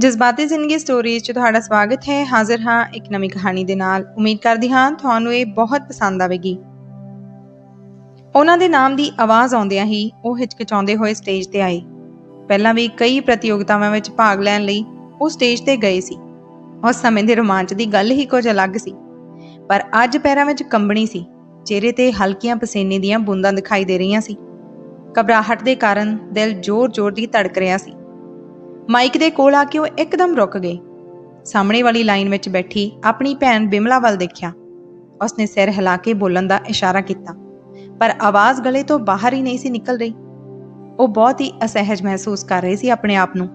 ਜਜ਼ਬਾਤੀ ਜ਼ਿੰਦਗੀ ਸਟੋਰੀਜ਼ 'ਚ ਤੁਹਾਡਾ ਸਵਾਗਤ ਹੈ। ਹਾਜ਼ਰ ਹਾਂ ਇੱਕ ਨਵੀਂ ਕਹਾਣੀ ਦੇ ਨਾਲ। ਉਮੀਦ ਕਰਦੀ ਹਾਂ ਤੁਹਾਨੂੰ ਇਹ ਬਹੁਤ ਪਸੰਦ ਆਵੇਗੀ। ਉਹਨਾਂ ਦੇ ਨਾਮ ਦੀ ਆਵਾਜ਼ ਆਉਂਦਿਆਂ ਹੀ ਉਹ ਹਿਚਕਿਚਾਉਂਦੇ ਹੋਏ ਸਟੇਜ ਤੇ ਆਏ। ਪਹਿਲਾਂ ਵੀ ਕਈ ਪ੍ਰਤੀਯੋਗਤਾਵਾਂ ਵਿੱਚ ਭਾਗ ਲੈਣ ਲਈ ਉਹ ਸਟੇਜ ਤੇ ਗਏ ਸੀ। ਉਸ ਸਮੇਂ ਦੇ ਰੋਮਾਂਚ ਦੀ ਗੱਲ ਹੀ ਕੁਝ ਅਲੱਗ ਸੀ। ਪਰ ਅੱਜ ਪੈਰਾਂ ਵਿੱਚ ਕੰਬਣੀ ਸੀ। ਚਿਹਰੇ ਤੇ ਹਲਕੀਆਂ ਪਸੀਨੇ ਦੀਆਂ ਬੂੰਦਾਂ ਦਿਖਾਈ ਦੇ ਰਹੀਆਂ ਸੀ। ਘਬਰਾਹਟ ਦੇ ਕਾਰਨ ਦਿਲ ਜ਼ੋਰ-ਜ਼ੋਰ ਦੀ ਧੜਕ ਰਿਹਾ ਸੀ। ਮਾਈਕ ਦੇ ਕੋਲ ਆ ਕੇ ਉਹ ਇੱਕਦਮ ਰੁਕ ਗਏ ਸਾਹਮਣੇ ਵਾਲੀ ਲਾਈਨ ਵਿੱਚ ਬੈਠੀ ਆਪਣੀ ਭੈਣ ਬਿਮਲਾ ਵੱਲ ਦੇਖਿਆ। ਉਸਨੇ ਸਿਰ ਹਿਲਾ ਕੇ ਬੋਲਣ ਦਾ ਇਸ਼ਾਰਾ ਕੀਤਾ, ਪਰ ਆਵਾਜ਼ ਗਲੇ ਤੋਂ ਬਾਹਰ ਹੀ ਨਹੀਂ ਸੀ ਨਿਕਲ ਰਹੀ। ਉਹ ਬਹੁਤ ਹੀ ਅਸਹਿਜ ਮਹਿਸੂਸ ਕਰ ਰਹੀ ਸੀ ਆਪਣੇ ਆਪ ਨੂੰ।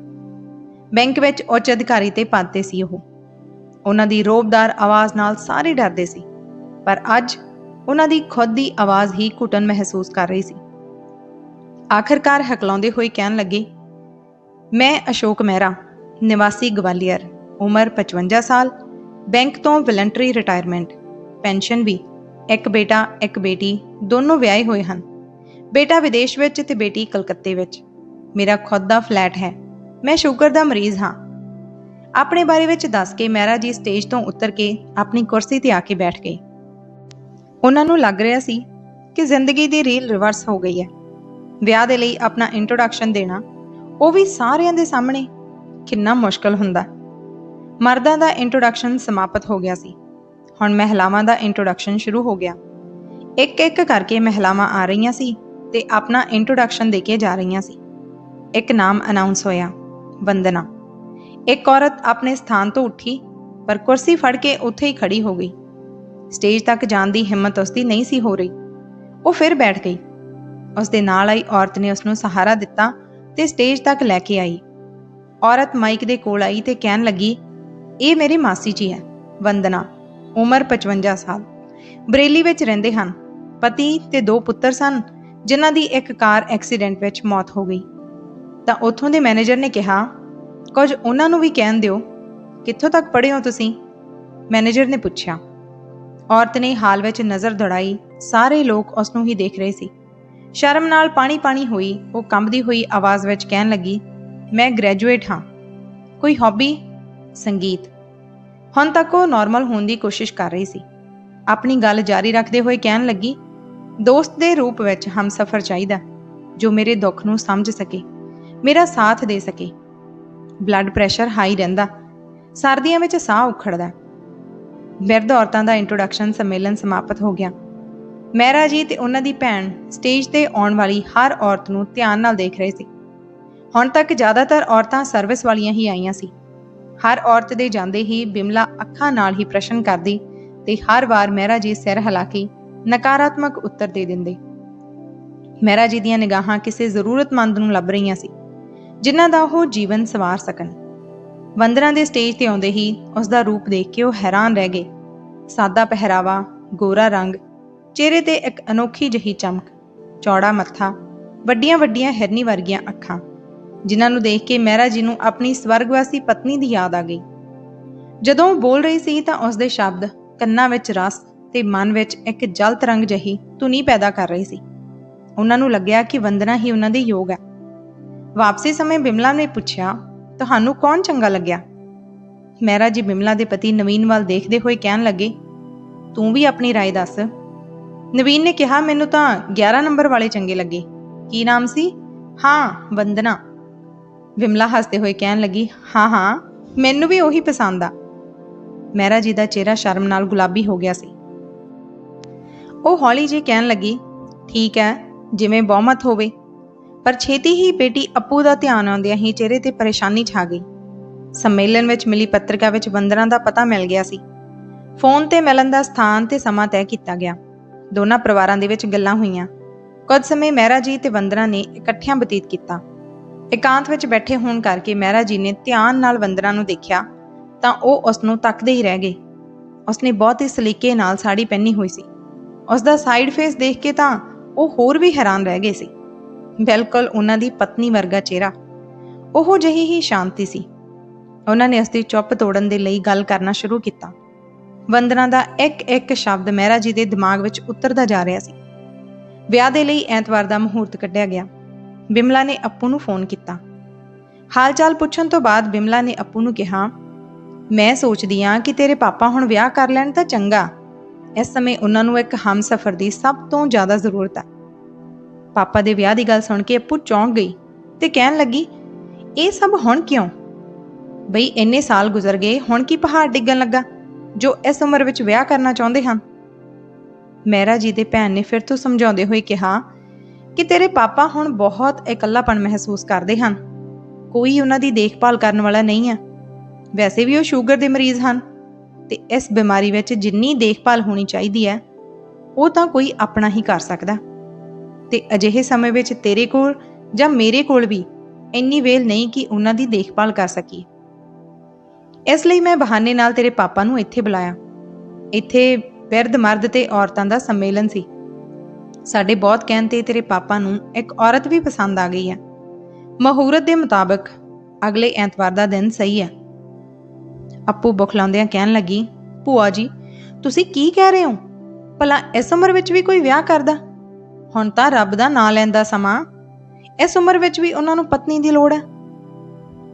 ਬੈਂਕ ਵਿੱਚ ਉੱਚ ਅਧਿਕਾਰੀ ਤੇ ਪਦ ਸੀ ਉਹ। ਉਹਨਾਂ ਦੀ ਰੋਬਦਾਰ ਆਵਾਜ਼ ਨਾਲ ਸਾਰੇ ਡਰਦੇ ਸੀ, ਪਰ ਅੱਜ ਉਹਨਾਂ ਦੀ ਖੁਦ ਦੀ ਆਵਾਜ਼ ਹੀ ਘੁਟਨ ਮਹਿਸੂਸ ਕਰ ਰਹੀ ਸੀ। ਆਖਰਕਾਰ ਹਕਲਾਉਂਦੇ ਹੋਏ ਕਹਿਣ ਲੱਗੇ ਮੈਂ ਅਸ਼ੋਕ ਮਹਿਰਾ, ਨਿਵਾਸੀ ਗਵਾਲੀਅਰ, ਉਮਰ 55 ਸਾਲ, ਬੈਂਕ ਤੋਂ ਵਲੰਟਰੀ ਰਿਟਾਇਰਮੈਂਟ ਪੈਨਸ਼ਨ ਵੀ, ਇੱਕ ਬੇਟਾ, ਇੱਕ ਬੇਟੀ, ਦੋਨੋਂ ਵਿਆਹੇ ਹੋਏ ਹਨ। ਬੇਟਾ ਵਿਦੇਸ਼ ਵਿੱਚ ਤੇ ਬੇਟੀ ਕਲਕੱਤੇ ਵਿੱਚ। ਮੇਰਾ ਖੁਦ ਦਾ ਫਲੈਟ ਹੈ। ਮੈਂ ਸ਼ੂਗਰ ਦਾ ਮਰੀਜ਼ ਹਾਂ। ਆਪਣੇ ਬਾਰੇ ਵਿੱਚ ਦੱਸ ਕੇ ਮਹਿਰਾ ਜੀ ਸਟੇਜ ਤੋਂ ਉਤਰ ਕੇ ਆਪਣੀ ਕੁਰਸੀ ਤੇ ਆ ਕੇ ਬੈਠ ਗਏ। ਉਹਨਾਂ ਨੂੰ ਲੱਗ ਰਿਹਾ ਸੀ ਕਿ ਜ਼ਿੰਦਗੀ ਦੀ ਰੀਲ ਰਿਵਰਸ ਹੋ ਗਈ ਹੈ। ਵਿਆਹ ਦੇ ਲਈ ਆਪਣਾ ਇੰਟਰੋਡਕਸ਼ਨ ਦੇਣਾ ਉਹ ਵੀ ਸਾਰਿਆਂ ਦੇ ਸਾਹਮਣੇ। ਕਿੰਨਾ ਮੁਸ਼ਕਲ ਹੁੰਦਾ। ਮਰਦਾਂ ਦਾ ਇੰਟਰੋਡਕਸ਼ਨ ਸਮਾਪਤ ਹੋ ਗਿਆ ਸੀ। ਹੁਣ ਮਹਿਲਾਵਾਂ ਦਾ ਇੰਟਰੋਡਕਸ਼ਨ ਸ਼ੁਰੂ ਹੋ ਗਿਆ। ਇੱਕ ਇੱਕ ਕਰਕੇ ਮਹਿਲਾਵਾਂ ਆ ਰਹੀਆਂ ਸੀ ਤੇ ਆਪਣਾ ਇੰਟਰੋਡਕਸ਼ਨ ਦੇ ਕੇ ਜਾ ਰਹੀਆਂ ਸੀ। ਇੱਕ ਨਾਮ ਅਨਾਉਂਸ ਹੋਇਆ, ਵੰਦਨਾ। ਇੱਕ ਔਰਤ ਆਪਣੇ ਸਥਾਨ ਤੋਂ ਉੱਠੀ, ਪਰ ਕੁਰਸੀ ਫੜ ਕੇ ਉੱਥੇ ਹੀ ਖੜੀ ਹੋ ਗਈ। ਸਟੇਜ ਤੱਕ ਜਾਣ ਦੀ ਹਿੰਮਤ ਉਸਦੀ ਨਹੀਂ ਸੀ ਹੋ ਰਹੀ। ਉਹ ਫਿਰ ਬੈਠ ਗਈ। ਉਸ ਦੇ ਨਾਲ ਆਈ ਔਰਤ ਨੇ ਉਸ ਨੂੰ ਸਹਾਰਾ ਦਿੱਤਾ ਤੇ ਸਟੇਜ ਤੱਕ ਲੈ ਕੇ ਆਈ। ਔਰਤ ਮਾਈਕ ਦੇ ਕੋਲ ਆਈ ਤੇ ਕਹਿਣ ਲੱਗੀ, ਇਹ ਮੇਰੀ ਮਾਸੀ ਜੀ ਹੈ, ਵੰਦਨਾ, ਉਮਰ 55 ਸਾਲ। ਬਰੇਲੀ ਵਿੱਚ ਰਹਿੰਦੇ ਹਨ। ਪਤੀ ਤੇ ਦੋ ਪੁੱਤਰ ਸਨ, ਜਿਨ੍ਹਾਂ ਦੀ ਇੱਕ ਕਾਰ ਐਕਸੀਡੈਂਟ ਵਿੱਚ ਮੌਤ ਹੋ ਗਈ। ਤਾਂ ਉੱਥੋਂ ਦੇ ਮੈਨੇਜਰ ਨੇ ਕਿਹਾ, ਕੁਝ ਉਹਨਾਂ ਨੂੰ ਵੀ ਕਹਿਣ ਦਿਓ, ਕਿੱਥੋਂ ਤੱਕ ਪੜ੍ਹੇ ਹੋ ਤੁਸੀਂ? ਮੈਨੇਜਰ ਨੇ ਪੁੱਛਿਆ। ਔਰਤ ਨੇ ਹਾਲ ਵਿੱਚ ਨਜ਼ਰ ਦੌੜਾਈ, ਸਾਰੇ ਲੋਕ ਉਸ ਨੂੰ ਹੀ ਦੇਖ ਰਹੇ ਸੀ। ਸ਼ਰਮ ਨਾਲ ਪਾਣੀ-ਪਾਣੀ ਹੋਈ, ਉਹ ਕੰਬਦੀ ਹੋਈ ਆਵਾਜ਼ ਵਿੱਚ ਕਹਿਣ ਲੱਗੀ, ਮੈਂ ਗ੍ਰੈਜੂਏਟ ਹਾਂ। ਕੋਈ ਹੌਬੀ ਸੰਗੀਤ। ਹੁਣ ਤੱਕ ਉਹ ਨਾਰਮਲ ਹੋਣ ਦੀ ਕੋਸ਼ਿਸ਼ ਕਰ ਰਹੀ ਸੀ। ਆਪਣੀ ਗੱਲ ਜਾਰੀ ਰੱਖਦੇ ਹੋਏ ਕਹਿਣ ਲੱਗੀ, ਦੋਸਤ ਦੇ ਰੂਪ ਵਿੱਚ ਹਮਸਫਰ ਚਾਹੀਦਾ, ਜੋ ਮੇਰੇ ਦੁੱਖ ਨੂੰ ਸਮਝ ਸਕੇ, ਮੇਰਾ ਸਾਥ ਦੇ ਸਕੇ। ਬਲੱਡ ਪ੍ਰੈਸ਼ਰ ਹਾਈ ਰਹਿੰਦਾ, ਸਰਦੀਆਂ ਵਿੱਚ ਸਾਹ ਉਖੜਦਾ। ਬਿਰਧ ਔਰਤਾਂ ਦਾ ਇੰਟਰੋਡਕਸ਼ਨ ਸੰਮੇਲਨ ਸਮਾਪਤ ਹੋ ਗਿਆ। ਮਹਿਰਾ ਜੀ ਤੇ ਉਹਨਾਂ ਦੀ ਭੈਣ ਸਟੇਜ ਤੇ ਆਉਣ ਵਾਲੀ ਹਰ ਔਰਤ ਨੂੰ ਧਿਆਨ ਨਾਲ ਦੇਖ ਰਹੇ ਸੀ। ਹੁਣ ਤੱਕ ਜ਼ਿਆਦਾਤਰ ਔਰਤਾਂ ਸਰਵਿਸ ਵਾਲੀਆਂ ਹੀ ਆਈਆਂ ਸੀ। ਹਰ ਔਰਤ ਦੇ ਜਾਂਦੇ ਹੀ ਬਿਮਲਾ ਅੱਖਾਂ ਨਾਲ ਹੀ ਪ੍ਰਸ਼ਨ ਕਰਦੀ ਤੇ ਹਰ ਵਾਰ ਮਹਿਰਾ ਜੀ ਸਿਰ ਹਿਲਾ ਕੇ ਨਕਾਰਾਤਮਕ ਉੱਤਰ ਦੇ ਦਿੰਦੇ। ਮਹਿਰਾ ਜੀ ਦੀਆਂ ਨਿਗਾਹਾਂ ਕਿਸੇ ਜ਼ਰੂਰਤਮੰਦ ਨੂੰ ਲੱਭ ਰਹੀਆਂ ਸੀ, ਜਿਨ੍ਹਾਂ ਦਾ ਉਹ ਜੀਵਨ ਸਵਾਰ ਸਕਣ। ਵੰਦਨਾ ਦੇ ਸਟੇਜ ਤੇ ਆਉਂਦੇ ਹੀ ਉਸ ਦਾ ਰੂਪ ਦੇਖ ਕੇ ਉਹ ਹੈਰਾਨ ਰਹਿ ਗਏ। ਸਾਦਾ ਪਹਿਰਾਵਾ, ਗੋਰਾ ਰੰਗ ਚਿਹਰੇ ਤੇ ਇੱਕ ਅਨੋਖੀ ਜਿਹੀ ਚਮਕ ਚੌੜਾ ਮੱਥਾ ਵੱਡੀਆਂ ਵੱਡੀਆਂ ਹਿਰਨੀ ਵਰਗੀਆਂ ਅੱਖਾਂ ਜਿਨ੍ਹਾਂ ਨੂੰ ਦੇਖ ਕੇ ਮਹਿਰਾ ਜੀ ਨੂੰ ਆਪਣੀ ਸਵਰਗਵਾਸੀ ਪਤਨੀ ਦੀ ਯਾਦ ਆ ਗਈ ਜਦੋਂ ਉਹ ਬੋਲ ਰਹੀ ਸੀ ਤਾਂ ਉਸ ਦੇ ਸ਼ਬਦ ਕੰਨਾਂ ਵਿੱਚ ਰਸ ਤੇ ਮਨ ਵਿੱਚ ਇੱਕ ਜਲ ਤਰੰਗ ਜਹੀ ਧੁਨੀ ਪੈਦਾ ਕਰ ਰਹੀ ਸੀ ਉਹਨਾਂ ਨੂੰ ਲੱਗਿਆ ਕਿ ਵੰਦਨਾ ਹੀ ਉਹਨਾਂ ਦੇ ਯੋਗ ਹੈ ਵਾਪਸੀ ਸਮੇਂ ਬਿਮਲਾ ਨੇ ਪੁੱਛਿਆ ਤੁਹਾਨੂੰ ਕੌਣ ਚੰਗਾ ਲੱਗਿਆ ਮਹਿਰਾ ਜੀ ਬਿਮਲਾ ਦੇ ਪਤੀ ਨਵੀਨ ਵੱਲ ਦੇਖਦੇ ਹੋਏ ਕਹਿਣ ਲੱਗੇ ਤੂੰ ਵੀ ਆਪਣੀ رائے ਦੱਸ ਨਵੀਨ ਨੇ ਕਿਹਾ, ਮੈਨੂੰ ਤਾਂ 11 ਨੰਬਰ ਵਾਲੇ ਚੰਗੇ ਲੱਗੇ। ਕੀ ਨਾਮ ਸੀ? ਹਾਂ, ਵੰਦਨਾ। ਵਿਮਲਾ ਹੱਸਦੇ ਹੋਏ ਕਹਿਣ ਲੱਗੀ, ਹਾਂ ਹਾਂ, ਮੈਨੂੰ ਵੀ ਉਹੀ ਪਸੰਦ ਆ। ਮਹਿਰਾ ਜੀ ਦਾ ਚਿਹਰਾ ਸ਼ਰਮ ਨਾਲ ਗੁਲਾਬੀ ਹੋ ਗਿਆ ਸੀ। ਉਹ ਹੌਲੀ ਜਿਹੀ ਕਹਿਣ ਲੱਗੀ, ਠੀਕ ਹੈ ਜਿਵੇਂ ਬਹੁਮਤ ਹੋਵੇ। ਪਰ ਛੇਤੀ ਹੀ ਬੇਟੀ ਅੱਪੂ ਦਾ ਧਿਆਨ ਆਉਂਦਿਆਂ ਹੀ ਚਿਹਰੇ ਤੇ ਪਰੇਸ਼ਾਨੀ ਛਾ ਗਈ। ਸੰਮੇਲਨ ਵਿੱਚ ਮਿਲੀ ਪੱਤਰਿਕਾ ਵਿੱਚ ਵੰਦਨਾ ਦਾ ਪਤਾ ਮਿਲ ਗਿਆ ਸੀ। ਫੋਨ ਤੇ ਮਿਲਣ ਦਾ ਸਥਾਨ ਤੇ ਸਮਾਂ ਤੈਅ ਕੀਤਾ ਗਿਆ। ਦੋਨਾਂ ਪਰਿਵਾਰਾਂ ਦੇ ਵਿੱਚ ਗੱਲਾਂ ਹੋਈਆਂ। ਕੁਝ ਸਮੇਂ ਮਹਿਰਾ ਜੀ ਤੇ ਵੰਦਨਾ ਨੇ ਇਕੱਠਿਆਂ ਬਤੀਤ ਕੀਤਾ। ਇਕਾਂਤ ਵਿੱਚ ਬੈਠੇ ਹੋਣ ਕਰਕੇ ਮਹਿਰਾ ਜੀ ਨੇ ਧਿਆਨ ਨਾਲ ਵੰਦਨਾ ਨੂੰ ਦੇਖਿਆ ਤਾਂ ਉਹ ਉਸ ਨੂੰ ਤੱਕਦੇ ਹੀ ਰਹਿ ਗਏ। ਉਸਨੇ ਬਹੁਤ ਹੀ ਸਲੀਕੇ ਨਾਲ ਸਾੜੀ ਪਹਿਨੀ ਹੋਈ ਸੀ। ਉਸ ਦਾ ਸਾਈਡ ਫੇਸ ਦੇਖ ਕੇ ਤਾਂ ਉਹ ਹੋਰ ਵੀ ਹੈਰਾਨ ਰਹਿ ਗਏ ਸੀ। ਬਿਲਕੁਲ ਉਹਨਾਂ ਦੀ ਪਤਨੀ ਵਰਗਾ ਚਿਹਰਾ। ਉਹ ਜਿਹੀ ਹੀ ਸ਼ਾਂਤੀ ਸੀ। ਉਹਨਾਂ ਨੇ ਉਸ ਦੀ ਚੁੱਪ ਤੋੜਨ ਦੇ ਲਈ ਗੱਲ ਕਰਨਾ ਸ਼ੁਰੂ ਕੀਤਾ। ਵੰਦਨਾ ਦਾ ਇੱਕ ਇੱਕ ਸ਼ਬਦ ਮਹਿਰਾ ਜੀ ਦੇ ਦਿਮਾਗ ਵਿੱਚ ਉਤਰਦਾ ਜਾ ਰਿਹਾ ਸੀ। ਵਿਆਹ ਦੇ ਲਈ ਐਤਵਾਰ ਦਾ ਮਹੂਰਤ ਕੱਢਿਆ ਗਿਆ। ਬਿਮਲਾ ਨੇ ਅੱਪੂ ਨੂੰ ਫੋਨ ਕੀਤਾ। ਹਾਲ-ਚਾਲ ਪੁੱਛਣ ਤੋਂ ਬਾਅਦ ਬਿਮਲਾ ਨੇ ਅੱਪੂ ਨੂੰ ਕਿਹਾ, ਮੈਂ ਸੋਚਦੀ ਆ ਕਿ ਤੇਰੇ ਪਾਪਾ ਹੁਣ ਵਿਆਹ ਕਰ ਲੈਣ ਤਾਂ ਚੰਗਾ। ਇਸ ਸਮੇਂ ਉਹਨਾਂ ਨੂੰ ਇੱਕ ਹਮਸਫਰ ਦੀ ਸਭ ਤੋਂ ਜ਼ਿਆਦਾ ਜ਼ਰੂਰਤ ਆ। ਪਾਪਾ ਦੇ ਵਿਆਹ ਦੀ ਗੱਲ ਸੁਣ ਕੇ ਅੱਪੂ ਚੌਂਕ ਗਈ ਤੇ ਕਹਿਣ ਲੱਗੀ, ਇਹ ਸਭ ਹੁਣ ਕਿਉਂ? ਬਈ ਇੰਨੇ ਸਾਲ ਗੁਜ਼ਰ ਗਏ, ਹੁਣ ਕੀ ਪਹਾੜ ਡਿੱਗਣ ਲੱਗਾ? ਜੋ ਇਸ ਉਮਰ ਵਿੱਚ ਵਿਆਹ ਕਰਨਾ ਚਾਹੁੰਦੇ ਹਨ ਮਹਿਰਾ ਜੀ ਦੇ ਭੈਣ ਨੇ ਫਿਰ ਤੋਂ ਸਮਝਾਉਂਦੇ ਹੋਏ ਕਿਹਾ ਕਿ ਤੇਰੇ ਪਾਪਾ ਹੁਣ ਬਹੁਤ ਇਕੱਲਾਪਣ ਮਹਿਸੂਸ ਕਰਦੇ ਹਨ। ਕੋਈ ਉਹਨਾਂ ਦੀ ਦੇਖਭਾਲ ਕਰਨ ਵਾਲਾ ਨਹੀਂ ਹੈ। ਵੈਸੇ ਵੀ ਉਹ ਸ਼ੂਗਰ ਦੇ ਮਰੀਜ਼ ਹਨ ਤੇ ਇਸ ਬਿਮਾਰੀ ਵਿੱਚ ਜਿੰਨੀ ਦੇਖਭਾਲ ਹੋਣੀ ਚਾਹੀਦੀ ਹੈ, ਉਹ ਤਾਂ ਕੋਈ ਆਪਣਾ ਹੀ ਕਰ ਸਕਦਾ। ਤੇ ਅਜਿਹੇ ਸਮੇਂ ਵਿੱਚ ਤੇਰੇ ਕੋਲ ਜਾਂ ਮੇਰੇ ਕੋਲ ਵੀ ਇੰਨੀ ਵੇਲ ਨਹੀਂ ਕਿ ਉਹਨਾਂ ਦੀ ਦੇਖਭਾਲ ਕਰ ਸਕੀਏ। ਇਸ ਲਈ ਮੈਂ ਬਹਾਨੇ ਨਾਲ ਤੇਰੇ ਪਾਪਾ ਨੂੰ ਇੱਥੇ ਬੁਲਾਇਆ। ਇੱਥੇ ਬਿਰਧ ਮਰਦ ਤੇ ਔਰਤਾਂ ਦਾ ਸੰਮੇਲਨ ਸੀ। ਸਾਡੇ ਬਹੁਤ ਕਹਿਣ ਤੇ ਤੇਰੇ ਪਾਪਾ ਨੂੰ ਇੱਕ ਔਰਤ ਵੀ ਪਸੰਦ ਆ ਗਈ ਹੈ। ਮਹੂਰਤ ਦੇ ਮੁਤਾਬਕ ਅਗਲੇ ਐਤਵਾਰ ਦਾ ਦਿਨ ਸਹੀ ਹੈ। ਅੱਪੂ ਬੁਖਲਾਉਂਦਿਆਂ ਕਹਿਣ ਲੱਗੀ, ਭੂਆ ਜੀ, ਤੁਸੀਂ ਕੀ ਕਹਿ ਰਹੇ ਹੋ? ਭਲਾ ਇਸ ਉਮਰ ਵਿੱਚ ਵੀ ਕੋਈ ਵਿਆਹ ਕਰਦਾ? ਹੁਣ ਤਾਂ ਰੱਬ ਦਾ ਨਾਂ ਲੈਂਦਾ ਸਮਾਂ। ਇਸ ਉਮਰ ਵਿੱਚ ਵੀ ਉਹਨਾਂ ਨੂੰ ਪਤਨੀ ਦੀ ਲੋੜ ਹੈ?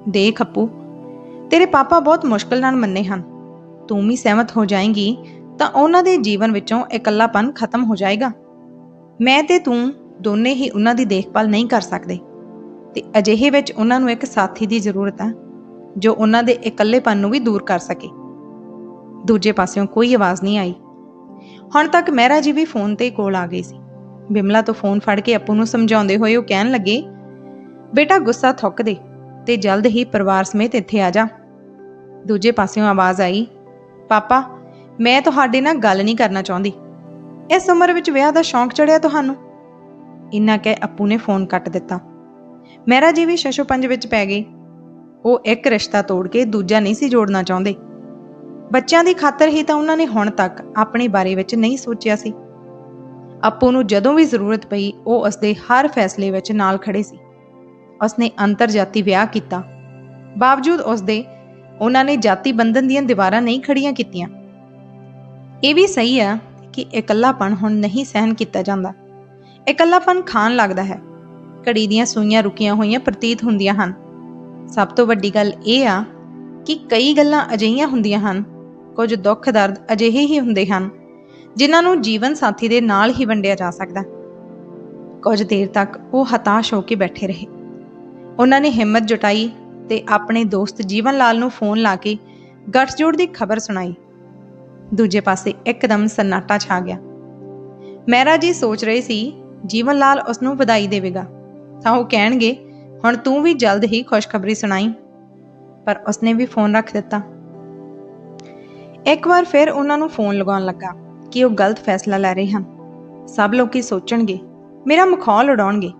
ਦੇਖ ਅੱਪੂ ਤੇਰੇ ਪਾਪਾ ਬਹੁਤ ਮੁਸ਼ਕਲ ਨਾਲ ਮੰਨੇ ਹਨ। ਤੂੰ ਵੀ ਸਹਿਮਤ ਹੋ ਜਾਏਂਗੀ, ਤਾਂ ਉਹਨਾਂ ਦੇ ਜੀਵਨ ਵਿੱਚੋਂ ਇਕੱਲਾਪਨ ਖਤਮ ਹੋ ਜਾਏਗਾ। ਮੈਂ ਤੇ ਤੂੰ ਦੋਨੇ ਹੀ ਉਹਨਾਂ ਦੀ ਦੇਖਭਾਲ ਨਹੀਂ ਕਰ ਸਕਦੇ। ਤੇ ਅਜਿਹੇ ਵਿੱਚ ਉਹਨਾਂ ਨੂੰ ਇੱਕ ਸਾਥੀ ਦੀ ਜ਼ਰੂਰਤ ਹੈ ਜੋ ਉਹਨਾਂ ਦੇ ਇਕੱਲੇਪਨ ਨੂੰ ਵੀ ਦੂਰ ਕਰ ਸਕੇ। ਦੂਜੇ ਪਾਸਿਓਂ ਕੋਈ ਆਵਾਜ਼ ਨਹੀਂ ਆਈ। ਹੁਣ ਤੱਕ ਮਹਿਰਾ ਜੀ ਵੀ ਫੋਨ ਤੇ ਕੋਲ ਆ ਗਈ ਸੀ। ਬਿਮਲਾ ਤੋਂ ਫੋਨ ਫੜ ਕੇ ਅੱਪੂ ਨੂੰ ਸਮਝਾਉਂਦੇ ਹੋਏ ਉਹ ਕਹਿਣ ਲੱਗੇ, ਬੇਟਾ ਗੁੱਸਾ ਥੁੱਕ ਦੇ। ਤੇ ਜਲਦ ਹੀ ਪਰਿਵਾਰ ਸਮੇਤ ਇੱਥੇ ਆ ਜਾ। ਦੂਜੇ ਪਾਸਿਓਂ ਆਵਾਜ਼ ਆਈ, ਪਾਪਾ, ਮੈਂ ਤੁਹਾਡੇ ਨਾਲ ਗੱਲ ਨਹੀਂ ਕਰਨਾ ਚਾਹੁੰਦੀ। ਇਸ ਉਮਰ ਵਿੱਚ ਵਿਆਹ ਦਾ ਸ਼ੌਂਕ ਚੜਿਆ ਤੁਹਾਨੂੰ? ਇੰਨਾ ਕਹਿ ਅੱਪੂ ਨੇ ਫੋਨ ਕੱਟ ਦਿੱਤਾ। ਮਹਿਰਾ ਜੀ ਵੀ ਸ਼ਸ਼ੋ ਪੰਜ ਵਿੱਚ ਪੈ ਗਈ ਉਹ ਇੱਕ ਰਿਸ਼ਤਾ ਤੋੜ ਕੇ ਦੂਜਾ ਨਹੀਂ ਸੀ ਜੋੜਨਾ ਚਾਹੁੰਦੇ। ਬੱਚਿਆਂ ਦੀ ਖਾਤਰ ਹੀ ਤਾਂ ਉਹਨਾਂ ਨੇ ਹੁਣ ਤੱਕ ਆਪਣੇ ਬਾਰੇ ਵਿੱਚ ਨਹੀਂ ਸੋਚਿਆ ਸੀ। ਅੱਪੂ ਨੂੰ ਜਦੋਂ ਵੀ ਜ਼ਰੂਰਤ ਪਈ, ਉਹ ਉਸਦੇ ਹਰ ਫੈਸਲੇ ਵਿੱਚ ਨਾਲ ਖੜੇ ਸੀ। ਉਸਨੇ ਅੰਤਰਜਾਤੀ ਵਿਆਹ ਕੀਤਾ। ਬਾਵਜੂਦ ਉਸਦੇ ਉਹਨਾਂ ਨੇ ਜਾਤੀ ਬੰਧਨ ਦੀਆਂ ਦੀਵਾਰਾਂ ਨਹੀਂ ਖੜੀਆਂ ਕੀਤੀਆਂ। ਇਹ ਵੀ ਸਹੀ ਆ ਕਿ ਇਕੱਲਾਪਣ ਹੁਣ ਨਹੀਂ ਸਹਿਨ ਕੀਤਾ ਜਾਂਦਾ। ਇਕੱਲਾਪਣ ਖਾਣ ਲੱਗਦਾ ਹੈ। ਘੜੀ ਦੀਆਂ ਸੂਈਆਂ ਰੁਕੀਆਂ ਹੋਈਆਂ ਪ੍ਰਤੀਤ ਹੁੰਦੀਆਂ ਹਨ। ਸਭ ਤੋਂ ਵੱਡੀ ਗੱਲ ਇਹ ਆ ਕਿ ਕਈ ਗੱਲਾਂ ਅਜਿਹੀਆਂ ਹੁੰਦੀਆਂ ਹਨ। ਕੁਝ ਦੁੱਖ ਦਰਦ ਅਜਿਹੇ ਹੀ ਹੁੰਦੇ ਹਨ, ਜਿਨ੍ਹਾਂ ਨੂੰ ਜੀਵਨ ਸਾਥੀ ਦੇ ਨਾਲ ਹੀ ਵੰਡਿਆ ਜਾ ਸਕਦਾ। ਕੁਝ ਦੇਰ ਤੱਕ ਉਹ ਹਤਾਸ਼ ਹੋ ਕੇ ਬੈਠੇ ਰਹੇ। ਉਹਨਾਂ ਨੇ ਹਿੰਮਤ ਜੁਟਾਈ ਤੇ ਆਪਣੇ ਦੋਸਤ ਜੀਵਨ ਲਾਲ ਨੂੰ ਫੋਨ ਲਾ ਕੇ ਗੱਠਜੋੜ ਦੀ ਖਬਰ ਸੁਣਾਈ। ਦੂਜੇ ਪਾਸੇ ਇੱਕਦਮ ਸન્ਨਾਟਾ ਛਾ ਗਿਆ। ਮਹਿਰਾ ਜੀ ਸੋਚ ਰਹੇ ਸੀ, ਜੀਵਨ ਲਾਲ ਉਸ ਨੂੰ ਵਧਾਈ ਦੇਵੇਗਾ। ਤਾਂ ਉਹ ਕਹਿਣਗੇ, ਹੁਣ ਤੂੰ ਵੀ ਜਲਦ ਹੀ ਖੁਸ਼ਖਬਰੀ ਸੁਣਾਈ। ਪਰ ਉਸਨੇ ਵੀ ਫੋਨ ਰੱਖ ਦਿੱਤਾ। ਇੱਕ ਵਾਰ ਫਿਰ ਉਹਨਾਂ ਨੂੰ ਫੋਨ ਲਗਾਉਣ ਲੱਗਾ ਕਿ ਉਹ ਗਲਤ ਫੈਸਲਾ ਲੈ ਰਹੇ ਹਨ। ਸਭ ਲੋਕੀ ਸੋਚਣਗੇ, ਮੇਰਾ ਮਖੌਲ ਉਡਾਉਣਗੇ।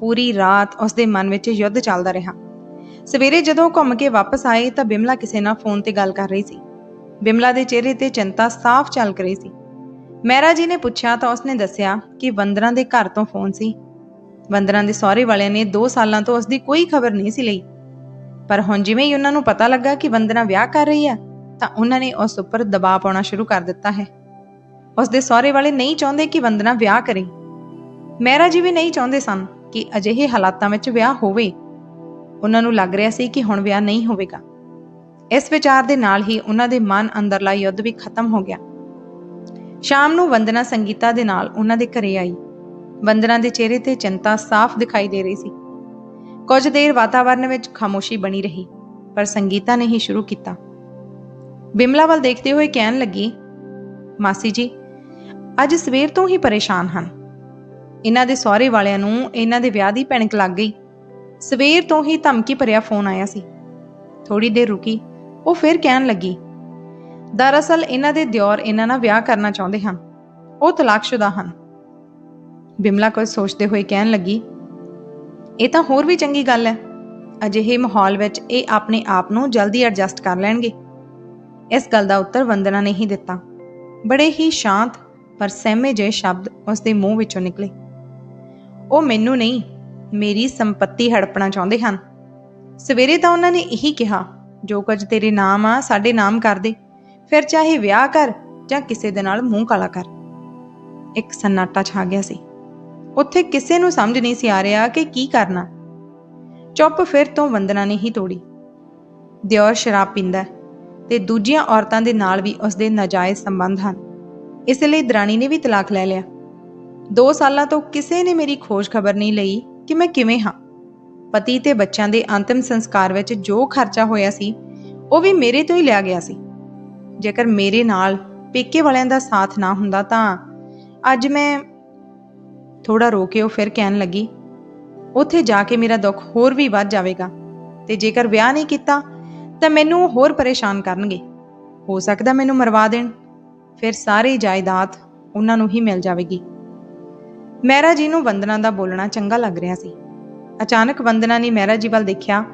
ਪੂਰੀ ਰਾਤ ਉਸਦੇ ਮਨ ਵਿੱਚ ਯੁੱਧ ਚੱਲਦਾ ਰਿਹਾ। ਸਵੇਰੇ ਜਦੋਂ ਘੁੰਮ ਕੇ ਵਾਪਸ ਆਏ ਤਾਂ ਬਿਮਲਾ ਕਿਸੇ ਨਾਲ ਫੋਨ ਤੇ ਗੱਲ ਕਰ ਰਹੀ ਸੀ। ਬਿਮਲਾ ਦੇ ਚਿਹਰੇ ਤੇ ਚਿੰਤਾ ਸਾਫ਼ ਝਲਕ ਰਹੀ ਸੀ। ਮਹਿਰਾ ਜੀ ਨੇ ਪੁੱਛਿਆ ਤਾਂ ਉਸਨੇ ਦੱਸਿਆ ਕਿ ਵੰਦਨਾ ਦੇ ਘਰ ਤੋਂ ਫੋਨ ਸੀ। ਵੰਦਨਾ ਦੇ ਸਹੁਰੇ ਵਾਲਿਆਂ ਨੇ 2 ਸਾਲਾਂ ਤੋਂ ਉਸਦੀ ਕੋਈ ਖਬਰ ਨਹੀਂ ਸੀ ਲਈ। ਪਰ ਹੁਣ ਜਿਵੇਂ ਹੀ ਉਹਨਾਂ ਨੂੰ ਪਤਾ ਲੱਗਾ ਕਿ ਵੰਦਨਾ ਵਿਆਹ ਕਰ ਰਹੀ ਹੈ, ਤਾਂ ਉਹਨਾਂ ਨੇ ਉਸ ਉੱਪਰ ਦਬਾਅ ਪਾਉਣਾ ਸ਼ੁਰੂ ਕਰ ਦਿੱਤਾ ਹੈ। ਉਸਦੇ ਸਹੁਰੇ ਵਾਲੇ ਨਹੀਂ ਚਾਹੁੰਦੇ ਕਿ ਵੰਦਨਾ ਵਿਆਹ ਕਰੇ। ਮਹਿਰਾ ਜੀ ਵੀ ਨਹੀਂ ਚਾਹੁੰਦੇ ਸਨ। ਕਿ ਅਜਿਹੇ ਹਾਲਾਤਾਂ ਵਿੱਚ ਵਿਆਹ ਹੋਵੇ। ਉਹਨਾਂ ਨੂੰ ਲੱਗ ਰਿਹਾ ਸੀ ਕਿ ਹੁਣ ਵਿਆਹ ਨਹੀਂ ਹੋਵੇਗਾ। ਇਸ ਵਿਚਾਰ ਦੇ ਨਾਲ ਹੀ ਉਹਨਾਂ ਦੇ ਮਨ ਅੰਦਰਲਾ ਯੁੱਧ ਵੀ ਖਤਮ ਹੋ ਗਿਆ। ਸ਼ਾਮ ਨੂੰ ਵੰਦਨਾ ਸੰਗੀਤਾ ਦੇ ਨਾਲ ਉਹਨਾਂ ਦੇ ਘਰੇ ਆਈ। ਵੰਦਨਾ ਦੇ ਚਿਹਰੇ ਤੇ ਚਿੰਤਾ ਸਾਫ਼ ਦਿਖਾਈ ਦੇ ਰਹੀ ਸੀ। ਕੁਝ ਦੇਰ ਵਾਤਾਵਰਣ ਵਿੱਚ ਖਾਮੋਸ਼ੀ ਬਣੀ ਰਹੀ, ਪਰ ਸੰਗੀਤਾ ਨੇ ਹੀ ਸ਼ੁਰੂ ਕੀਤਾ। ਬਿਮਲਾ ਵੱਲ ਦੇਖਦੇ ਹੋਏ ਕਹਿਣ ਲੱਗੀ, ਮਾਸੀ ਜੀ, ਅੱਜ ਸਵੇਰ ਤੋਂ ਹੀ ਪਰੇਸ਼ਾਨ ਹਨ। ਇਹਨਾਂ ਦੇ ਸਹੁਰੇ ਵਾਲਿਆਂ ਨੂੰ ਇਹਨਾਂ ਦੇ ਵਿਆਹ ਦੀ ਭਿਣਕ ਲੱਗ ਗਈ। ਸਵੇਰ ਤੋਂ ਹੀ ਧਮਕੀ ਭਰਿਆ ਫੋਨ ਆਇਆ ਸੀ। ਥੋੜੀ ਦੇਰ ਰੁਕੀ, ਉਹ ਫਿਰ ਕਹਿਣ ਲੱਗੀ, ਦਰਅਸਲ ਇਹਨਾਂ ਦੇ ਦਿਓਰ ਇਹਨਾਂ ਨਾਲ ਵਿਆਹ ਕਰਨਾ ਚਾਹੁੰਦੇ ਹਨ। ਉਹ ਤਲਾਕਸ਼ੁਦਾ ਹਨ। ਬਿਮਲਾ ਕੁਝ ਸੋਚਦੇ ਹੋਏ ਕਹਿਣ ਲੱਗੀ, ਇਹ ਤਾਂ ਹੋਰ ਵੀ ਚੰਗੀ ਗੱਲ ਹੈ। ਅਜਿਹੇ ਮਾਹੌਲ ਵਿੱਚ ਇਹ ਆਪਣੇ ਆਪ ਨੂੰ ਜਲਦੀ ਐਡਜਸਟ ਕਰ ਲੈਣਗੇ। ਇਸ ਗੱਲ ਦਾ ਉੱਤਰ ਵੰਦਨਾ ਨੇ ਹੀ ਦਿੱਤਾ। ਬੜੇ ਹੀ ਸ਼ਾਂਤ ਪਰ ਸਹਿਮੇ ਜਿਹੇ ਸ਼ਬਦ ਉਸ ਦੇ ਮੂੰਹ ਵਿੱਚੋਂ ਨਿਕਲੇ। ਉਹ ਮੈਨੂੰ ਨਹੀਂ, ਮੇਰੀ ਸੰਪਤੀ ਹੜਪਣਾ ਚਾਹੁੰਦੇ ਹਨ। ਸਵੇਰੇ ਤਾਂ ਉਹਨਾਂ ਨੇ ਇਹੀ ਕਿਹਾ, ਜੋ ਕੁਝ ਤੇਰੇ ਨਾਮ ਆ, ਸਾਡੇ ਨਾਮ ਕਰ ਦੇ। ਫਿਰ ਚਾਹੇ ਵਿਆਹ ਕਰ ਜਾਂ ਕਿਸੇ ਦੇ ਨਾਲ ਮੂੰਹ ਕਾਲਾ ਕਰ। ਇੱਕ ਸੰਨਾਟਾ ਛਾ ਗਿਆ ਸੀ। ਉੱਥੇ ਕਿਸੇ ਨੂੰ ਸਮਝ ਨਹੀਂ ਸੀ ਆ ਰਿਹਾ ਕਿ ਕੀ ਕਰਨਾ। ਚੁੱਪ ਫਿਰ ਤੋਂ ਵੰਦਨਾ ਨੇ ਹੀ ਤੋੜੀ। ਦਿਓਰ ਸ਼ਰਾਬ ਪੀਂਦਾ ਹੈ ਤੇ ਦੂਜੀਆਂ ਔਰਤਾਂ ਦੇ ਨਾਲ ਵੀ ਉਸਦੇ ਨਾਜਾਇਜ਼ ਸੰਬੰਧ ਹਨ। ਇਸ ਲਈ ਦਰਾਣੀ ਨੇ ਵੀ ਤਲਾਕ ਲੈ ਲਿਆ। 2 ਸਾਲਾਂ ਤੋਂ ਕਿਸੇ ਨੇ ਮੇਰੀ ਖੋਜ ਖਬਰ ਨਹੀਂ ਲਈ ਕਿ ਮੈਂ ਕਿਵੇਂ ਹਾਂ। ਪਤੀ ਤੇ ਬੱਚਿਆਂ ਦੇ ਅੰਤਿਮ ਸੰਸਕਾਰ ਵਿੱਚ ਜੋ ਖਰਚਾ ਹੋਇਆ ਸੀ, ਉਹ ਵੀ ਮੇਰੇ ਤੋਂ ਹੀ ਲਿਆ ਗਿਆ ਸੀ। ਜੇਕਰ ਮੇਰੇ ਨਾਲ ਪੇਕੇ ਵਾਲਿਆਂ ਦਾ ਸਾਥ ਨਾ ਹੁੰਦਾ ਤਾਂ ਅੱਜ ਮੈਂ ਥੋੜਾ ਰੋ ਕੇ ਉਹ ਫਿਰ ਕਹਿਣ ਲੱਗੀ, ਉੱਥੇ ਜਾ ਕੇ ਮੇਰਾ ਦੁੱਖ ਹੋਰ ਵੀ ਵੱਧ ਜਾਵੇਗਾ ਤੇ ਜੇਕਰ ਵਿਆਹ ਨਹੀਂ ਕੀਤਾ ਤਾਂ ਮੈਨੂੰ ਉਹ ਹੋਰ ਪਰੇਸ਼ਾਨ ਕਰਨਗੇ। ਹੋ ਸਕਦਾ ਮੈਨੂੰ ਮਰਵਾ ਦੇਣ, ਫਿਰ ਸਾਰੀ ਜਾਇਦਾਦ ਉਹਨਾਂ ਨੂੰ ਹੀ ਮਿਲ ਜਾਵੇਗੀ। ਮਹਿਰਾ ਜੀ ਨੂੰ ਵੰਦਨਾ ਦਾ ਬੋਲਣਾ ਚੰਗਾ ਲੱਗ ਰਿਹਾ ਸੀ। ਅਚਾਨਕ ਵੰਦਨਾ ਨੇ ਮਹਿਰਾ ਜੀ ਵੱਲ ਦੇਖਿਆ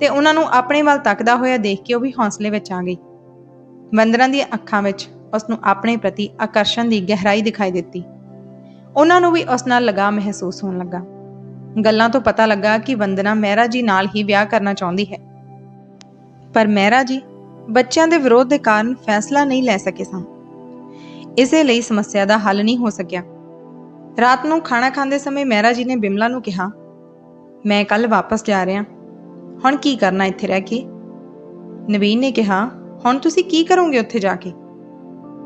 ਤੇ ਉਹਨਾਂ ਨੂੰ ਆਪਣੇ ਵੱਲ ਤੱਕਦਾ ਹੋਇਆ ਦੇਖ ਕੇ ਉਹ ਵੀ ਹੌਸਲੇ ਵਿੱਚ ਆ ਗਈ। ਵੰਦਨਾ ਦੀਆਂ ਅੱਖਾਂ ਵਿੱਚ ਉਸ ਨੂੰ ਆਪਣੇ ਪ੍ਰਤੀ ਆਕਰਸ਼ਣ ਦੀ ਗਹਿਰਾਈ ਦਿਖਾਈ ਦਿੱਤੀ। ਉਹਨਾਂ ਨੂੰ ਵੀ ਉਸ ਨਾਲ ਲਗਾਅ ਮਹਿਸੂਸ ਹੋਣ ਲੱਗਾ। ਗੱਲਾਂ ਤੋਂ ਪਤਾ ਲੱਗਾ ਕਿ ਵੰਦਨਾ ਮਹਿਰਾ ਜੀ ਨਾਲ ਹੀ ਵਿਆਹ ਕਰਨਾ ਚਾਹੁੰਦੀ ਹੈ। ਪਰ ਮਹਿਰਾ ਜੀ ਬੱਚਿਆਂ ਦੇ ਵਿਰੋਧ ਦੇ ਕਾਰਨ ਫੈਸਲਾ ਨਹੀਂ ਲੈ ਸਕੇ ਸਨ। ਇਸੇ ਲਈ ਸਮੱਸਿਆ ਦਾ ਹੱਲ ਨਹੀਂ ਹੋ ਸਕਿਆ। ਰਾਤ ਨੂੰ ਖਾਣਾ ਖਾਂਦੇ ਸਮੇਂ ਮਹਿਰਾ ਜੀ ਨੇ ਬਿਮਲਾ ਨੂੰ ਕਿਹਾ, ਮੈਂ ਕੱਲ ਵਾਪਸ ਜਾ ਰਿਹਾ। ਹੁਣ ਕੀ ਕਰਨਾ ਇੱਥੇ ਰਹਿ ਕੇ? ਨਵੀਨ ਨੇ ਕਿਹਾ, ਹੁਣ ਤੁਸੀਂ ਕੀ ਕਰੋਗੇ ਉੱਥੇ ਜਾ ਕੇ?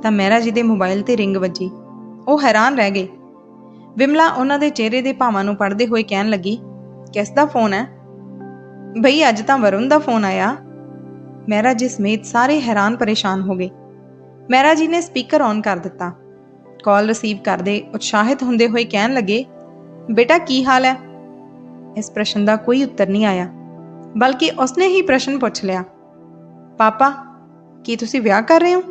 ਤਾਂ ਮਹਿਰਾ ਜੀ ਦੇ ਮੋਬਾਈਲ ਤੇ ਰਿੰਗ ਵੱਜੀ। ਉਹ ਹੈਰਾਨ ਰਹਿ ਗਏ। ਵਿਮਲਾ ਉਹਨਾਂ ਦੇ ਚਿਹਰੇ ਦੇ ਭਾਵਾਂ ਨੂੰ ਪੜ੍ਹਦੇ ਹੋਏ ਕਹਿਣ ਲੱਗੀ, ਕਿਸ ਦਾ ਫੋਨ ਹੈ? ਭਈ, ਅੱਜ ਤਾਂ ਵਰੁਣ ਦਾ ਫੋਨ ਆਇਆ। ਮਹਿਰਾ ਜੀ ਸਮੇਤ ਸਾਰੇ ਹੈਰਾਨ ਪਰੇਸ਼ਾਨ ਹੋ ਗਏ। ਮਹਿਰਾ ਜੀ ਨੇ ਸਪੀਕਰ ਔਨ ਕਰ ਦਿੱਤਾ। ਕਾਲ ਰਿਸੀਵ ਕਰਦੇ ਉਤਸ਼ਾਹਿਤ ਹੁੰਦੇ ਹੋਏ ਕਹਿਣ ਲੱਗੇ, ਬੇਟਾ, ਕੀ ਹਾਲ ਹੈ? ਇਸ ਪ੍ਰਸ਼ਨ ਦਾ ਕੋਈ ਉੱਤਰ ਨਹੀਂ ਆਇਆ, ਬਲਕਿ ਉਸਨੇ ਹੀ ਪ੍ਰਸ਼ਨ ਪੁੱਛ ਲਿਆ, ਪਾਪਾ, ਕੀ ਤੁਸੀਂ ਵਿਆਹ ਕਰ ਰਹੇ ਹੋ?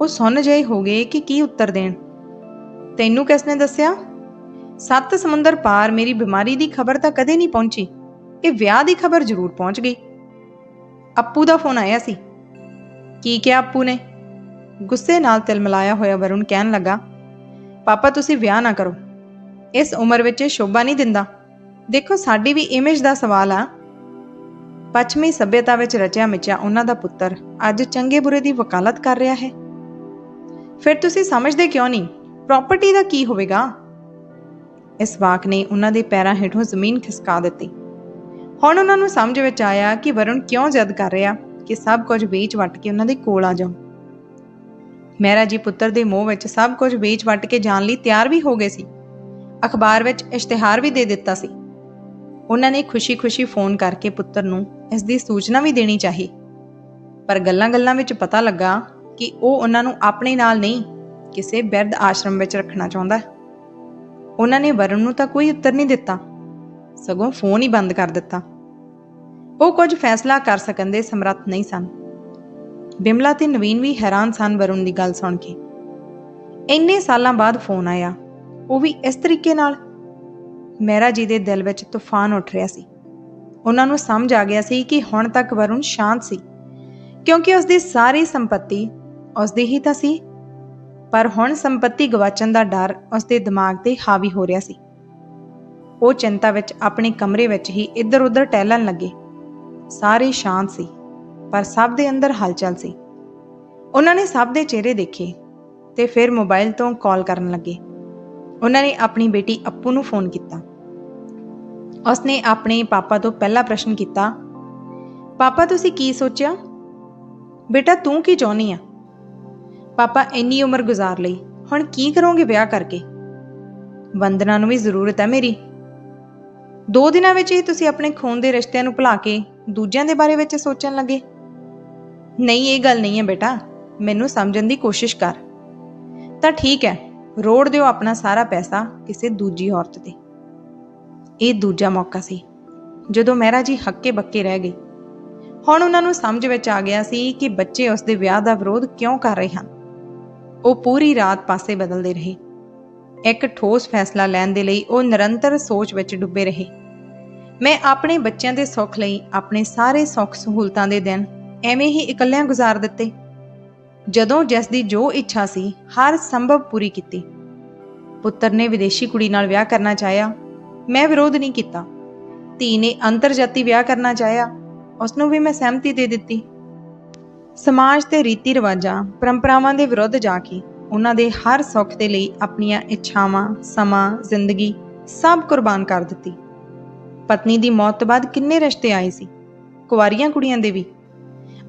ਉਹ ਸੁਣ ਜਾਈ ਹੋ ਗਏ ਕਿ ਕੀ ਉੱਤਰ ਦੇਣ। ਤੈਨੂੰ ਕਿਸ ਨੇ ਦੱਸਿਆ? ਸੱਤ ਸਮੁੰਦਰ ਪਾਰ ਮੇਰੀ ਬਿਮਾਰੀ ਦੀ ਖਬਰ ਤਾਂ ਕਦੇ ਨਹੀਂ ਪਹੁੰਚੀ। ਇਹ ਵਿਆਹ ਦੀ ਖਬਰ ਜ਼ਰੂਰ ਪਹੁੰਚ ਗਈ। ਅੱਪੂ ਦਾ ਫੋਨ ਆਇਆ ਸੀ। ਕੀ ਕਿਹਾ ਅੱਪੂ ਨੇ? ਗੁੱਸੇ ਨਾਲ ਤਿਲਮਿਲਾਇਆ ਹੋਇਆ ਵਰੁਣ ਕਹਿਣ ਲੱਗਾ, ਪਾਪਾ, ਤੁਸੀਂ ਵਿਆਹ ਨਾ ਕਰੋ। ਇਸ ਉਮਰ ਵਿੱਚ ਇਹ ਸ਼ੋਭਾ ਨਹੀਂ ਦਿੰਦਾ। ਦੇਖੋ, ਸਾਡੀ ਵੀ ਇਮੇਜ ਦਾ ਸਵਾਲ ਆ। ਪੱਛਮੀ ਸਭਿਅਤਾ ਵਿੱਚ ਰਚਿਆ ਮਿਚਿਆ ਉਹਨਾਂ ਦਾ ਪੁੱਤਰ ਅੱਜ ਚੰਗੇ ਬੁਰੇ ਦੀ ਵਕਾਲਤ ਕਰ ਰਿਹਾ ਹੈ। ਫਿਰ ਤੁਸੀਂ ਸਮਝਦੇ ਕਿਉਂ ਨਹੀਂ? ਪ੍ਰਾਪਰਟੀ ਦਾ ਕੀ ਹੋਵੇਗਾ? ਇਸ ਵਾਕ ਨੇ ਉਹਨਾਂ ਦੇ ਪੈਰਾਂ ਹੇਠੋਂ ਜ਼ਮੀਨ ਖਿਸਕਾ ਦਿੱਤੀ। ਹੁਣ ਉਹਨਾਂ ਨੂੰ ਸਮਝ ਵਿੱਚ ਆਇਆ ਕਿ ਵਰੁਣ ਕਿਉਂ ਜਦ ਕਰ ਰਿਹਾ ਕਿ ਸਭ ਕੁਝ ਵੇਚ ਵਟ ਕੇ ਉਹਨਾਂ ਦੇ ਕੋਲ ਆ ਜਾਓ ਮਹਿਰਾ ਜੀ ਪੁੱਤਰ ਦੇ ਮੋਹ ਵਿੱਚ ਸਭ ਕੁਝ ਵੇਚ ਵੱਟ ਕੇ ਜਾਣ ਲਈ ਤਿਆਰ ਵੀ ਹੋ ਗਏ ਸੀ। ਅਖਬਾਰ ਵਿੱਚ ਇਸ਼ਤਿਹਾਰ ਵੀ ਦੇ ਦਿੱਤਾ ਸੀ। ਉਹਨਾਂ ਨੇ ਖੁਸ਼ੀ-ਖੁਸ਼ੀ ਫੋਨ ਕਰਕੇ ਪੁੱਤਰ ਨੂੰ ਇਸ ਦੀ ਸੂਚਨਾ ਵੀ ਦੇਣੀ ਚਾਹੀ। ਪਰ ਗੱਲਾਂ-ਗੱਲਾਂ ਵਿੱਚ ਪਤਾ ਲੱਗਾ ਕਿ ਉਹ ਉਹਨਾਂ ਨੂੰ ਆਪਣੇ ਨਾਲ ਨਹੀਂ, ਕਿਸੇ ਬਿਰਧ ਆਸ਼ਰਮ ਵਿੱਚ ਰੱਖਣਾ ਚਾਹੁੰਦਾ। ਹੈ ਉਹਨਾਂ ਨੇ ਵਰੁਣ ਨੂੰ ਤਾਂ ਕੋਈ ਉੱਤਰ ਨਹੀਂ ਦਿੱਤਾ। ਸਗੋਂ ਫੋਨ ਹੀ ਬੰਦ ਕਰ ਦਿੱਤਾ। ਉਹ ਕੁਝ ਫੈਸਲਾ ਕਰ ਸਕਣ ਦੇ ਸਮਰੱਥ ਨਹੀਂ ਸਨ। ਬਿਮਲਾ ਤੇ ਨਵੀਨ ਵੀ ਹੈਰਾਨ ਸਨ ਵਰੁਣ ਦੀ ਗੱਲ ਸੁਣ ਕੇ। ਇੰਨੇ ਸਾਲਾਂ ਬਾਅਦ ਫੋਨ ਆਇਆ। ਉਹ ਵੀ ਇਸ ਤਰੀਕੇ ਨਾਲ। ਮਹਿਰਾ ਜੀ ਦੇ ਦਿਲ ਵਿੱਚ ਤੂਫਾਨ ਉੱਠ ਰਿਹਾ ਸੀ। ਉਹਨਾਂ ਨੂੰ ਸਮਝ ਆ ਗਿਆ ਸੀ ਕਿ ਹੁਣ ਤੱਕ ਵਰੁਣ ਸ਼ਾਂਤ ਸੀ। ਕਿਉਂਕਿ ਉਸ ਦੀ ਸਾਰੀ ਸੰਪਤੀ ਉਸ ਦੀ ਹੀ ਤਾਂ ਸੀ। ਪਰ ਹੁਣ ਸੰਪਤੀ ਗਵਾਚਣ ਦਾ ਡਰ ਉਸ ਦੇ ਦਿਮਾਗ ਤੇ ਹਾਵੀ ਹੋ ਰਿਹਾ ਸੀ। ਉਹ ਚਿੰਤਾ ਵਿੱਚ ਆਪਣੇ ਕਮਰੇ ਵਿੱਚ ਹੀ ਇੱਧਰ-ਉੱਧਰ ਟਹਿਲਣ ਲੱਗੇ। ਸਾਰੇ ਸ਼ਾਂਤ ਸੀ। ਪਰ ਸਭ ਦੇ ਅੰਦਰ ਹਲਚਲ ਸੀ। ਉਹਨਾਂ ਨੇ ਸਭ ਦੇ ਚਿਹਰੇ ਦੇਖੇ ਤੇ ਫਿਰ ਮੋਬਾਈਲ ਤੋਂ ਕਾਲ ਕਰਨ ਲੱਗੇ। ਉਹਨਾਂ ਨੇ ਆਪਣੀ ਬੇਟੀ ਅੱਪੂ ਨੂੰ ਫੋਨ ਕੀਤਾ। ਉਸਨੇ ਆਪਣੇ ਪਾਪਾ ਤੋਂ ਪਹਿਲਾ ਪ੍ਰਸ਼ਨ ਕੀਤਾ, ਪਾਪਾ, ਤੁਸੀਂ ਕੀ ਸੋਚਿਆ? ਬੇਟਾ, ਤੂੰ ਕੀ ਚਾਹੁੰਦੀ ਆ? ਪਾਪਾ, ਇੰਨੀ ਉਮਰ ਗੁਜ਼ਾਰ ਲਈ, ਹੁਣ ਕੀ ਕਰੋਗੇ ਵਿਆਹ ਕਰਕੇ? ਵੰਦਨਾ ਨੂੰ ਵੀ ਜ਼ਰੂਰਤ ਹੈ ਮੇਰੀ। ਦੋ ਦਿਨਾਂ ਵਿੱਚ ਹੀ ਤੁਸੀਂ ਆਪਣੇ ਖੂਨ ਦੇ ਰਿਸ਼ਤਿਆਂ ਨੂੰ ਭੁਲਾ ਕੇ ਦੂਜਿਆਂ ਦੇ ਬਾਰੇ ਵਿੱਚ ਸੋਚਣ ਲੱਗੇ। ਨਹੀਂ, ਇਹ ਗੱਲ ਨਹੀਂ ਹੈ ਬੇਟਾ। ਮੈਨੂੰ ਸਮਝਣ ਦੀ ਕੋਸ਼ਿਸ਼ ਕਰ। ਤਾਂ ਠੀਕ ਹੈ, ਰੋੜ ਦਿਓ ਆਪਣਾ ਸਾਰਾ ਪੈਸਾ ਕਿਸੇ ਦੂਜੀ ਔਰਤ ਤੇ। ਇਹ ਦੂਜਾ ਮੌਕਾ ਸੀ, ਜਦੋਂ ਮਹਿਰਾ ਜੀ ਹੱਕੇ ਬੱਕੇ ਰਹਿ ਗਏ। ਹੁਣ ਉਹਨਾਂ ਨੂੰ ਸਮਝ ਵਿੱਚ ਆ ਗਿਆ ਸੀ ਕਿ ਬੱਚੇ ਉਸ ਦੇ ਵਿਆਹ ਦਾ ਵਿਰੋਧ ਕਿਉਂ ਕਰ ਰਹੇ ਹਨ। ਉਹ ਪੂਰੀ ਰਾਤ ਪਾਸੇ ਬਦਲਦੇ ਰਹੇ। ਇੱਕ ਠੋਸ ਫੈਸਲਾ ਲੈਣ ਦੇ ਲਈ ਉਹ ਨਿਰੰਤਰ ਸੋਚ ਵਿੱਚ ਡੁੱਬੇ ਰਹੇ। ਮੈਂ ਆਪਣੇ ਬੱਚਿਆਂ ਦੇ ਸੁੱਖ ਲਈ ਆਪਣੇ ਸਾਰੇ ਸੁੱਖ ਸਹੂਲਤਾਂ ਦੇ ਦਿਨ ਐਵੇਂ ਹੀ ਇਕੱਲਿਆਂ ਗੁਜ਼ਾਰ ਦਿੱਤੇ। ਜਦੋਂ ਜੈਸ ਦੀ ਜੋ ਇੱਛਾ ਸੀ, ਹਰ ਸੰਭਵ ਪੂਰੀ ਕੀਤੀ। ਪੁੱਤਰ ਨੇ ਵਿਦੇਸ਼ੀ ਕੁੜੀ ਨਾਲ ਵਿਆਹ ਕਰਨਾ ਚਾਹਿਆ। ਮੈਂ ਵਿਰੋਧ ਨਹੀਂ ਕੀਤਾ। ਧੀ ਨੇ ਅੰਤਰਜਾਤੀ ਵਿਆਹ ਕਰਨਾ ਚਾਹਿਆ। ਉਸ ਨੂੰ ਵੀ ਮੈਂ ਸਹਿਮਤੀ ਦੇ ਦਿੱਤੀ। ਸਮਾਜ ਤੇ ਰੀਤੀ ਰਿਵਾਜਾਂ, ਪਰੰਪਰਾਵਾਂ ਦੇ ਵਿਰੁੱਧ ਜਾ ਕੇ ਉਹਨਾਂ ਦੇ ਹਰ ਸੁੱਖ ਦੇ ਲਈ ਆਪਣੀਆਂ ਇੱਛਾਵਾਂ, ਸਮਾਂ, ਜ਼ਿੰਦਗੀ ਸਭ ਕੁਰਬਾਨ ਕਰ ਦਿੱਤੀ। ਪਤਨੀ ਦੀ ਮੌਤ ਤੋਂ ਬਾਅਦ ਕਿੰਨੇ ਰਿਸ਼ਤੇ ਆਏ ਸੀ। ਕੁਵਾਰੀਆਂ ਕੁੜੀਆਂ ਦੇ ਵੀ।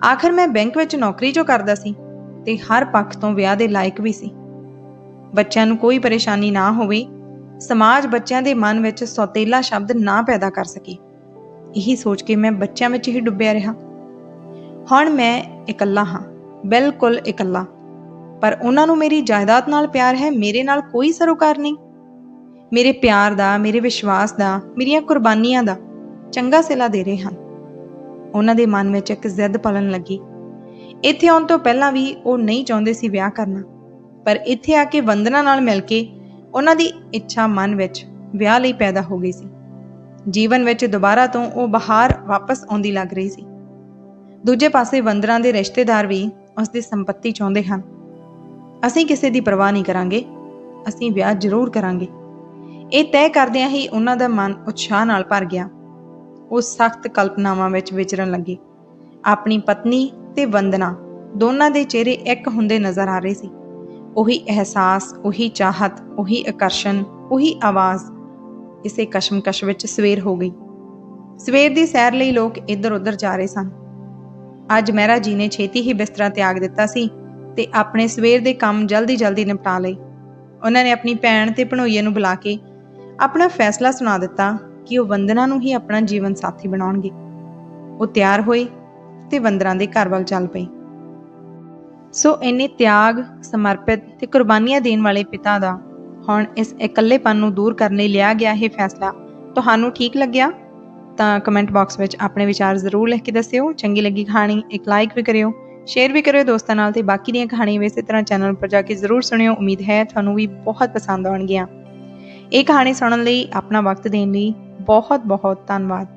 ਆਖਰ ਮੈਂ ਬੈਂਕ ਵਿੱਚ ਨੌਕਰੀ ਜੋ ਕਰਦਾ ਸੀ ਤੇ ਹਰ ਪੱਖ ਤੋਂ ਵਿਆਹ ਦੇ ਲਾਇਕ ਵੀ ਸੀ। ਬੱਚਿਆਂ ਨੂੰ ਕੋਈ ਪਰੇਸ਼ਾਨੀ ਨਾ ਹੋਵੇ, ਸਮਾਜ ਬੱਚਿਆਂ ਦੇ ਮਨ ਵਿੱਚ ਸੌਤੇਲਾ ਸ਼ਬਦ ਨਾ ਪੈਦਾ ਕਰ ਸਕੇ। ਇਹੀ ਸੋਚ ਕੇ ਮੈਂ ਬੱਚਿਆਂ ਵਿੱਚ ਹੀ ਡੁੱਬਿਆ ਰਿਹਾ। ਹੁਣ ਮੈਂ ਇਕੱਲਾ ਹਾਂ, ਬਿਲਕੁਲ ਇਕੱਲਾ। ਪਰ ਉਹਨਾਂ ਨੂੰ ਮੇਰੀ ਜਾਇਦਾਦ ਨਾਲ ਪਿਆਰ ਹੈ, ਮੇਰੇ ਨਾਲ ਕੋਈ ਸਰੋਕਾਰ ਨਹੀਂ। ਮੇਰੇ ਪਿਆਰ ਦਾ, ਮੇਰੇ ਵਿਸ਼ਵਾਸ ਦਾ, ਮੇਰੀਆਂ ਕੁਰਬਾਨੀਆਂ ਦਾ ਚੰਗਾ ਸਿਲਾ ਦੇ ਰਹੇ ਹਨ। ਉਹਨਾਂ ਦੇ ਮਨ ਵਿੱਚ ਇੱਕ ਜ਼ਿੱਦ ਪਲਣ ਲੱਗੀ। ਇੱਥੇ ਆਉਣ ਤੋਂ ਪਹਿਲਾਂ ਵੀ ਉਹ ਨਹੀਂ ਚਾਹੁੰਦੇ ਸੀ ਵਿਆਹ ਕਰਨਾ। ਪਰ ਇੱਥੇ ਆ ਕੇ ਵੰਦਨਾ ਨਾਲ ਮਿਲ ਕੇ ਉਹਨਾਂ ਦੀ ਇੱਛਾ ਮਨ ਵਿੱਚ ਵਿਆਹ ਲਈ ਪੈਦਾ ਹੋ ਗਈ ਸੀ। ਜੀਵਨ ਵਿੱਚ ਦੁਬਾਰਾ ਤੋਂ ਉਹ ਬਹਾਰ ਵਾਪਸ ਆਉਂਦੀ ਲੱਗ ਰਹੀ ਸੀ। ਦੂਜੇ ਪਾਸੇ ਵੰਦਨਾ ਦੇ ਰਿਸ਼ਤੇਦਾਰ ਵੀ ਉਸ ਦੀ ਸੰਪਤੀ ਚਾਹੁੰਦੇ ਹਨ। ਅਸੀਂ ਕਿਸੇ ਦੀ ਪਰਵਾਹ ਨਹੀਂ ਕਰਾਂਗੇ। ਅਸੀਂ ਵਿਆਹ ਜ਼ਰੂਰ ਕਰਾਂਗੇ। ਇਹ ਤੈਅ ਕਰਦਿਆਂ ਹੀ ਉਹਨਾਂ ਦਾ ਮਨ ਉਤਸ਼ਾਹ ਨਾਲ ਭਰ ਗਿਆ। ਉਹ ਸਖਤ ਕਲਪਨਾਵਾਂ ਵਿੱਚ ਵਿਚਰਨ ਲੱਗੇ। ਆਪਣੀ ਪਤਨੀ ਤੇ ਵੰਦਨਾ ਦੋਨਾਂ ਦੇ ਚਿਹਰੇ ਇੱਕ ਹੁੰਦੇ ਨਜ਼ਰ ਆ ਰਹੇ ਸੀ। ਉਹੀ ਅਹਿਸਾਸ, ਉਹੀ ਚਾਹਤ, ਉਹੀ ਆਕਰਸ਼ਣ, ਉਹੀ ਆਵਾਜ਼ ਇਸੇ ਕਸ਼ਮਕਸ਼ ਵਿੱਚ ਸਵੇਰ ਹੋ ਗਈ। ਸਵੇਰ ਦੀ ਸੈਰ ਲਈ ਲੋਕ ਇੱਧਰ ਉੱਧਰ ਜਾ ਰਹੇ ਸਨ। ਅੱਜ ਮਹਿਰਾ ਜੀ ਨੇ ਛੇਤੀ ਹੀ ਬਿਸਤਰਾ ਤਿਆਗ ਦਿੱਤਾ ਸੀ ਤੇ ਆਪਣੇ ਸਵੇਰ ਦੇ ਕੰਮ ਜਲਦੀ-ਜਲਦੀ ਨਿਪਟਾ ਲਏ। ਉਹਨਾਂ ਨੇ ਆਪਣੀ ਭੈਣ ਤੇ ਭਣੋਈਏ ਨੂੰ ਬੁਲਾ ਕੇ ਆਪਣਾ ਫੈਸਲਾ ਸੁਣਾ ਦਿੱਤਾ ਕਿ ਉਹ ਵੰਦਨਾ ਨੂੰ ਹੀ ਆਪਣਾ ਜੀਵਨ ਸਾਥੀ ਬਣਾਉਣਗੇ। ਉਹ ਤਿਆਰ ਹੋਏ ਤੇ ਵੰਦਨਾ ਦੇ ਘਰ ਵੱਲ ਚੱਲ ਪਈ। ਸੋ ਇੰਨੇ ਤਿਆਗ, ਸਮਰਪਿਤ ਤੇ ਕੁਰਬਾਨੀਆਂ ਦੇਣ ਵਾਲੇ ਪਿਤਾ ਦਾ ਹੁਣ ਇਸ ਇਕੱਲੇਪਨ ਨੂੰ ਦੂਰ ਕਰਨ ਲਈ ਲਿਆ ਗਿਆ ਇਹ ਫੈਸਲਾ ਤੁਹਾਨੂੰ ਠੀਕ ਲੱਗਿਆ? ਤਾਂ ਕਮੈਂਟ ਬਾਕਸ ਵਿੱਚ ਆਪਣੇ ਵਿਚਾਰ ਜ਼ਰੂਰ ਲਿਖ ਕੇ ਦੱਸਿਓ। ਚੰਗੀ ਲੱਗੀ ਕਹਾਣੀ, ਇੱਕ ਲਾਈਕ ਵੀ ਕਰਿਓ ਸ਼ੇਅਰ ਵੀ ਕਰਿਓ ਦੋਸਤਾਂ ਨਾਲ ਤੇ ਬਾਕੀ ਦੀਆਂ ਕਹਾਣੀਆਂ ਵੀ ਇਸੇ ਤਰ੍ਹਾਂ ਚੈਨਲ ਪਰ ਜਾ ਕੇ ਜ਼ਰੂਰ ਸੁਣਿਓ। ਉਮੀਦ ਹੈ ਤੁਹਾਨੂੰ ਵੀ ਬਹੁਤ ਪਸੰਦ ਆਉਣਗੀਆਂ। ਇਹ ਕਹਾਣੀ ਸੁਣਨ ਲਈ ਆਪਣਾ ਵਕਤ ਦੇਣ ਲਈ ਬਹੁਤ ਬਹੁਤ ਧੰਨਵਾਦ।